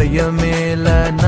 నాకు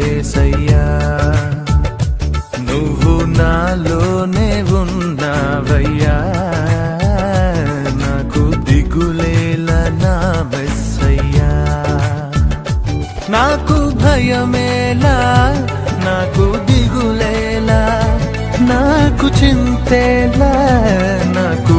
యేసయ్యా నువ్వు నాలోనే ఉన్నావయ్యా. నాకు దిగులేల నా మెస్సయ్యా. నాకు భయమేలా నాకు దిగులేలా నాకు చింతేలా నాకు